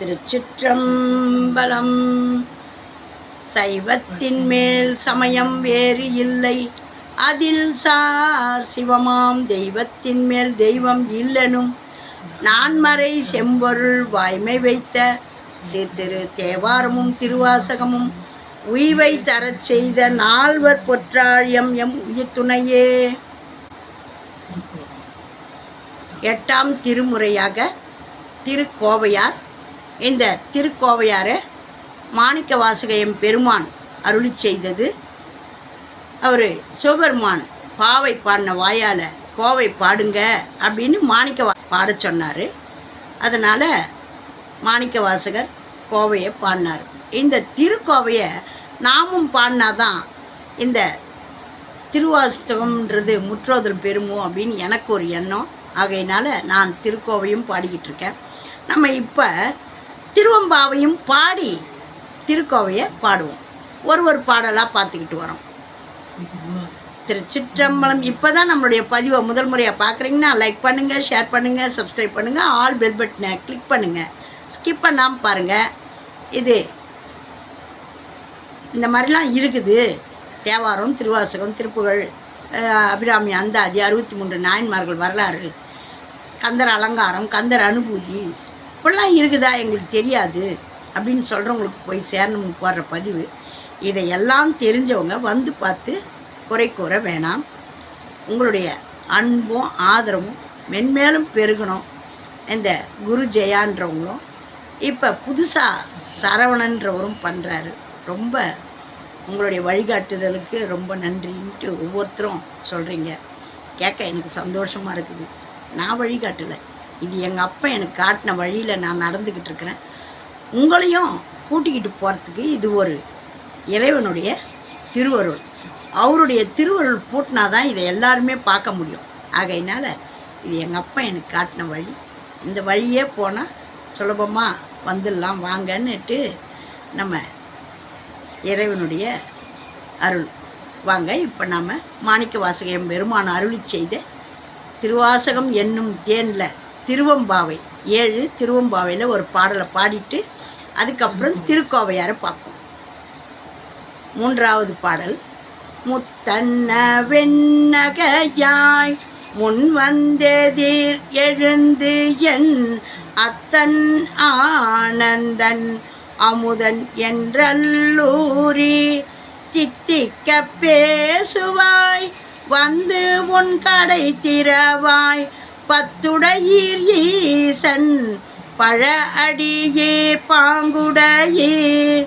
திருச்சிற்றம்பலம். சைவத்தின் மேல் சமயம் வேறு இல்லை. அதில் சார் சிவமாம் தெய்வத்தின் மேல் தெய்வம் இல்லனும். நான்மறை செம்பொருள் வாய்மை வைத்த திரு தேவாரமும் திருவாசகமும் உய்வை தரச் செய்த நால்வர் பொற்றாழியம் எம் உயிர் துணையே. எட்டாம் திருமுறையாக திருக்கோவையார் இந்த திருக்கோவையாரை மாணிக்க வாசகையம் பெருமான் அருளி செய்தது. அவர் சிவபெருமான் பாவை பாடின வாயால் கோவை பாடுங்க அப்படின்னு மாணிக்க வா பாட சொன்னார். அதனால் மாணிக்க வாசகர் கோவையை பாடினார். இந்த திருக்கோவையை நாமும் பாடினாதான் இந்த திருவாசகம்ன்றது முற்றோதல் பெருமோ அப்படின்னு எனக்கு ஒரு எண்ணம். ஆகையினால நான் திருக்கோவையும் பாடிக்கிட்டு இருக்கேன். நம்ம இப்போ திருவம்பாவையும் பாடி திருக்கோவையை பாடுவோம். ஒரு ஒரு பாடலாக பார்த்துக்கிட்டு வரோம். திருச்சிற்றம்பலம். இப்போ தான் நம்மளுடைய பதிவை முதல் முறையாக பார்க்குறீங்கன்னா லைக் பண்ணுங்கள் ஷேர் பண்ணுங்கள் சப்ஸ்கிரைப் பண்ணுங்கள் ஆல் பெல் பட்டனை கிளிக் பண்ணுங்கள் ஸ்கிப் பண்ணாமல் பாருங்கள் இது இந்த மாதிரிலாம் இருக்குது. தேவாரம் திருவாசகம் திருப்புகழ் அபிராமி அந்தாதி அறுபத்தி மூன்று நாயன்மார்கள் வரலாறு கந்தர் அலங்காரம் கந்தர் அனுபூதி இப்படிலாம் இருக்குதா? எங்களுக்கு தெரியாது. அப்படின்னு சொல்கிறவங்களுக்கு போய் சேரணும் போடுற பதிவு. இதையெல்லாம் தெரிஞ்சவங்க வந்து பார்த்து குறை கூற வேணாம். உங்களுடைய அன்பும் ஆதரவும் மென்மேலும் பெருகணும். இந்த குரு ஜெயான்றவங்களும் இப்போ புதுசாக சரவணன்றவரும் பண்ணுறாரு ரொம்ப உங்களுடைய வழிகாட்டுதலுக்கு ரொம்ப நன்றின்ட்டு ஒவ்வொருத்தரும் சொல்கிறீங்க கேட்க எனக்கு சந்தோஷமாக இருக்குது. நான் வழிகாட்டலை. இது எங்கள் அப்பா எனக்கு காட்டின வழியில் நான் நடந்துக்கிட்டு இருக்கிறேன். உங்களையும் கூட்டிக்கிட்டு போகிறதுக்கு இது ஒரு இறைவனுடைய திருவருள். அவருடைய திருவருள் பூட்டினா தான் இதை எல்லாருமே பார்க்க முடியும். ஆகையினால் இது எங்கள் அப்பா எனக்கு காட்டின வழி. இந்த வழியே போனால் சுலபமாக வந்துடலாம் வாங்கன்னுட்டு நம்ம இறைவனுடைய அருள். வாங்க இப்போ நாம் மாணிக்க வாசகம் பெருமான் அருளி செய்த திருவாசகம் என்னும் தேனில் திருவம்பாவை ஏழு திருவம்பாவையில் ஒரு பாடலை பாடிட்டு அதுக்கப்புறம் திருக்கோவையாரை பார்ப்போம். மூன்றாவது பாடல் முத்தன்ன வெண்ணகையாய் முன் வந்தெதிர் எழுந்து என் அத்தன் ஆனந்தன் அமுதன் என்றல்லூரி தித்திக்க பேசுவாய் வந்து உன் கடை திறவாய் பத்துடையீர் ஈசன் பழ அடியீர் பாங்குடையீர்.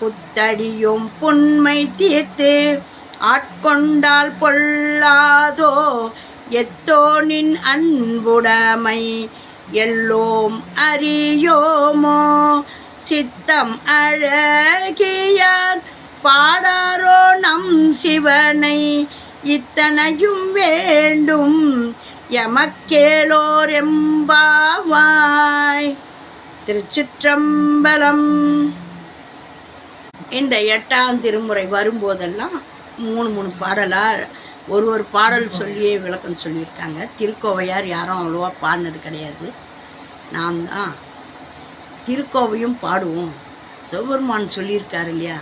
புத்தடியும் புண்மை தீர்த்து ஆட்கொண்டால் பொல்லாதோ எத்தோனின் அன்புடைமை எல்லோம் அறியோமோ. சித்தம் அழகியார் பாடாரோ நம் சிவனை இத்தனையும் வேண்டும். எமக்கேளோர் எம்பாவாய் திருச்சிற்றம்பலம் இந்த எட்டாம் திருமுறை வரும்போதெல்லாம் மூணு மூணு பாடலாக ஒரு ஒரு பாடல் சொல்லியே விளக்கம் சொல்லியிருக்காங்க திருக்கோவையார் யாரும் அவ்வளோவா பாடினது கிடையாது நாம் தான் திருக்கோவையும் பாடுவோம் சிவபெருமான் சொல்லியிருக்காரு இல்லையா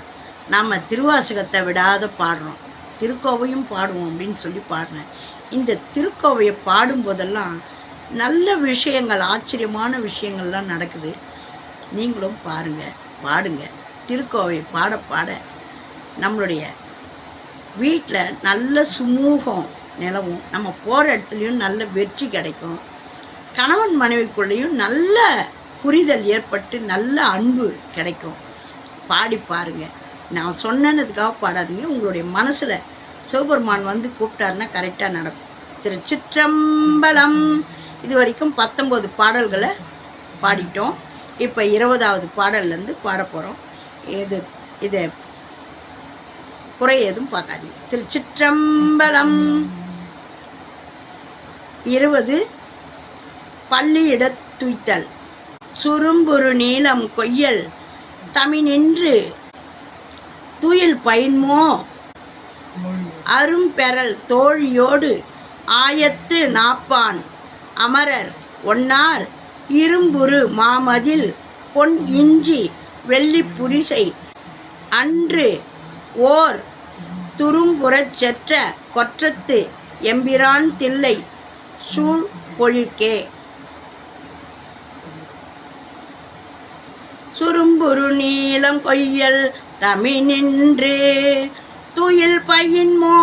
நாம் திருவாசகத்தை விடாத பாடுறோம் திருக்கோவையும் பாடுவோம் அப்படின்னு சொல்லி பாடுறேன். இந்த திருக்கோவையை பாடும்போதெல்லாம் நல்ல விஷயங்கள் ஆச்சரியமான விஷயங்கள்லாம் நடக்குது. நீங்களும் பாருங்கள் பாடுங்க. திருக்கோவை பாட பாட நம்மளுடைய வீட்டில் நல்ல சுமூகம் நிலவும். நம்ம போகிற இடத்துலையும் நல்ல வெற்றி கிடைக்கும். கணவன் மனைவிக்குள்ளேயும் நல்ல புரிதல் ஏற்பட்டு நல்ல அன்பு கிடைக்கும். பாடி பாருங்கள் நான் சொன்னதுக்காக பாடாதீங்க. உங்களுடைய மனசில் சிவபெருமான் வந்து கூப்பிட்டாருன்னா கரெக்டாக நடக்கும். திருச்சிற்றம்பலம். இது வரைக்கும் பத்தொம்போது பாடல்களை பாடிட்டோம். இப்போ இருபதாவது பாடல்லேருந்து பாட போகிறோம் இது இதை குறை எதுவும் பார்க்காதீங்க. திருச்சிற்றம்பலம். இருபது பள்ளியிட துய்த்தல். சுரும்புரு நீளம் கொய்யல். தமிழின்று துயில் பயின்மோ? அரும்பெறல் தோழியோடு ஆயத்து நாப்பான். அமரர் ஒன்னார் இரும்புரு மாமதில் பொன் இஞ்சி வெள்ளி புரிசை. அன்று ஓர் துரும்புறச் செற்ற கொற்றத்து எம்பிரான் தில்லை சூழ் பொழிற்கே. சுரும்புரு நீளம் கொய்யல் தமிழின்று துயில் பயின்மோ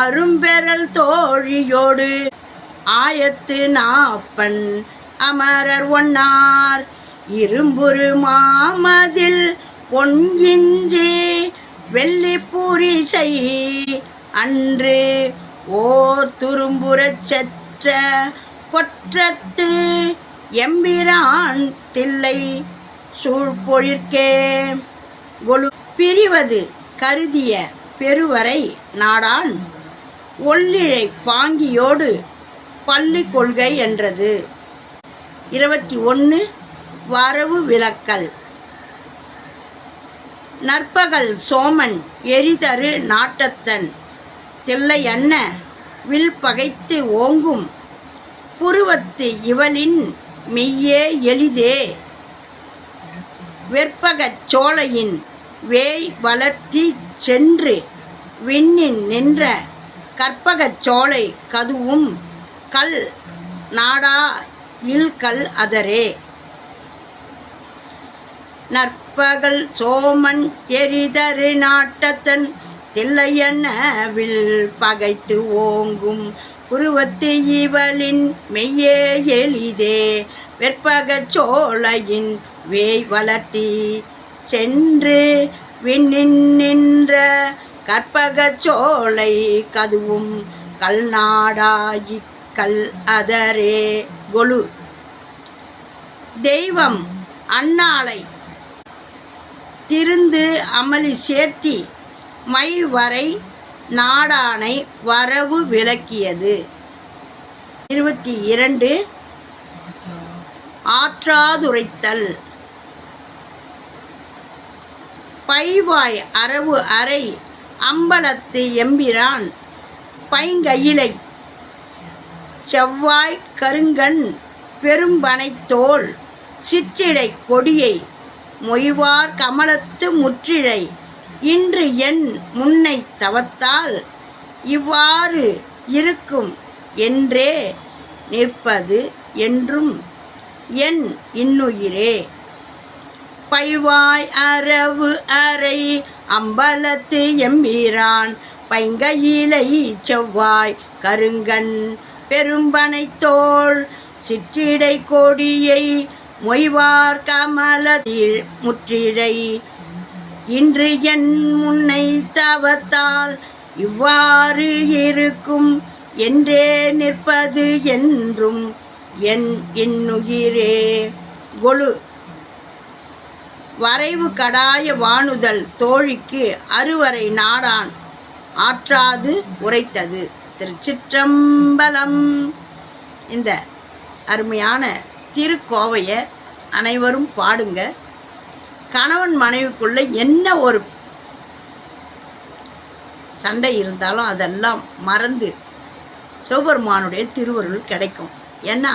அரும்பெறல் தோழியோடு ஆயத்து நாப்பன் அமரர் ஒன்னார். இரும்புரு மாமதில் பொன்கிஞ்சி வெள்ளி பூரிசை அன்று ஓர் துரும்புறச் செற்ற கொற்றத்து எம்பிரான் தில்லை சூழ்பொழிற்கே. ஒழு பிரிவது கருதிய பெருவரை நாடான் ஒல்லிழை பாங்கியோடு பள்ளி கொள்கை என்றது. இருபத்தி ஒன்று வரவு விளக்கல் நற்பகல் சோமன் எரிதரு நாட்டத்தன் தில்லையன்ன வில் பகைத்து ஓங்கும் புருவத்து இவளின் மெய்யே எளிதே. வெற்பகச் சோலையின் வேய் வளர்த்தி சென்று விண்ணின் நின்ற கற்பகச் சோலை கதுவும் கல் நாடா இல் கல் அதரே. நற்பகல் சோமன் எரிதரு நாட்டத்தன் தில்லையனவில் பகைத்து ஓங்கும் உருவத்து இவளின் மெய்யே எளிதே. வெற்பகச் சோலையின் வேய் வளர்த்தி சென்று விண்ணின் நின்ற கற்பகச் சோலை கதுவும் கல்நாடாயி கல் அதரே கொலு. தெய்வம் அன்னாளை திருந்து அமளி சேர்த்தி மை வரை நாடானை வரவு விளக்கியது. இருபத்தி இரண்டு. ஆற்றாதுரைத்தல் பைவாய் அரவு அறை அம்பலத்து எம்பிரான் பைங்கயிலை செவ்வாய் கருங்கண் பெரும்பனைத்தோல் சிற்றிடை கொடியை மொய்வார் கமலத்து முற்றிழை இன்று என் முன்னை தவத்தால் இவ்வாறு இருக்கும் என்றே நிற்பது என்றும் என் இன்னுயிரே. பைவாய் அரவு அறை அம்பலத்து எம்பீரான் பைங்கையிலை செவ்வாய் கருங்கண் பெரும்பனைத்தோள் சிற்றிடை கொடியை மொய்வார் கமலத்தில் முற்றிடை இன்று என் முன்னை தவத்தால் இவ்வாறு இருக்கும் என்றே நிற்பது என்றும் என் இன்னுயிரே. கொழு வரைவு கடாய வாணுதல் தோழிக்கு அறுவரை நாடான் ஆற்றாது உரைத்தது. திருச்சிற்றம்பலம். இந்த அருமையான திருக்கோவையை அனைவரும் பாடுங்க. கணவன் மனைவிக்குள்ள என்ன ஒரு சண்டை இருந்தாலும் அதெல்லாம் மறந்து சிவபெருமானுடைய திருவருள் கிடைக்கும். ஏன்னா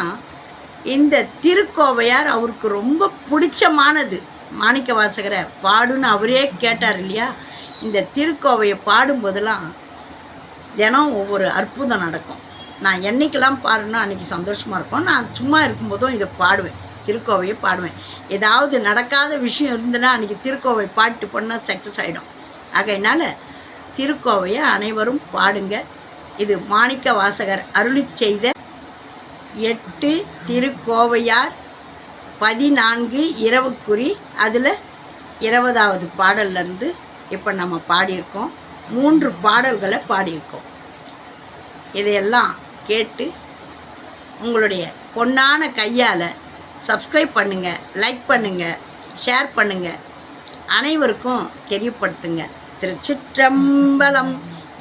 இந்த திருக்கோவையார் அவருக்கு ரொம்ப பிடிச்சமானது. மாணிக்க வாசகரை பாடுன்னு அவரே கேட்டார் இல்லையா? இந்த திருக்கோவையை பாடும்போதெல்லாம் தினம் ஒவ்வொரு அற்புதம் நடக்கும். நான் என்னைக்கெல்லாம் பாடுறேனோ அன்றைக்கி சந்தோஷமாக இருக்கும் நான் சும்மா இருக்கும்போதும் இதை பாடுவேன். திருக்கோவையை பாடுவேன். ஏதாவது நடக்காத விஷயம் இருந்ததுன்னா அன்றைக்கி திருக்கோவை பாட்டு பண்ணால் சக்ஸஸ் ஆகிடும் ஆகையினால் திருக்கோவையை அனைவரும் பாடுங்க. இது மாணிக்க வாசகர் அருளி செய்த எட்டு திருக்கோவையார் பதினான்கு இரவுக்குறி அதில் இருபதாவது பாடல்லேருந்து இப்போ நம்ம பாடியிருக்கோம். மூன்று பாடல்களை பாடியிருக்கோம். இதையெல்லாம் கேட்டு உங்களுடைய பொன்னான கையால் சப்ஸ்கிரைப் பண்ணுங்கள் லைக் பண்ணுங்கள் ஷேர் பண்ணுங்கள் அனைவருக்கும் தெரியப்படுத்துங்க. திருச்சிற்றம்பலம்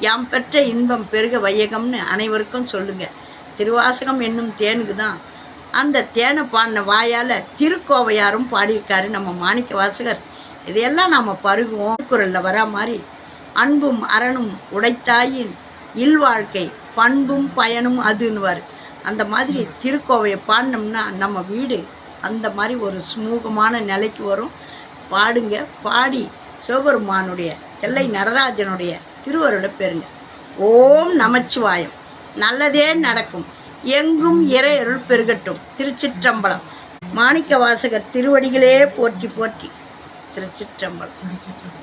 யாம் பெற்ற இன்பம் பெருக வையகம்னு அனைவருக்கும் சொல்லுங்கள் திருவாசகம் என்னும் தேனுக்கு தான் அந்த தேனை பாடின வாயால் திருக்கோவையாரும் பாடியிருக்காரு நம்ம மாணிக்க வாசகர். இதையெல்லாம் நாம் பருகுவோம். குரலில் வரா மாதிரி அன்பும் அரணும் உடைத்தாயின் இல்வாழ்க்கை பண்பும் பயனும் அதுன்னுவார். அந்த மாதிரி திருக்கோவையை பாடினோம்னா நம்ம வீடு அந்த மாதிரி ஒரு சுமூகமான நிலைக்கு வரும். பாடுங்க. பாடி சிவபெருமானுடைய தெல்லை நடராஜனுடைய திருவருளை பெறுங்க. ஓம் நமச்சிவாயம். நல்லதே நடக்கும். எங்கும் இறை அருள் பெருகட்டும். திருச்சிற்றம்பலம். மாணிக்க வாசகர் திருவடிகளே போற்றி போற்றி. திருச்சிற்றம்பலம் திருச்சிற்றம்பலம்.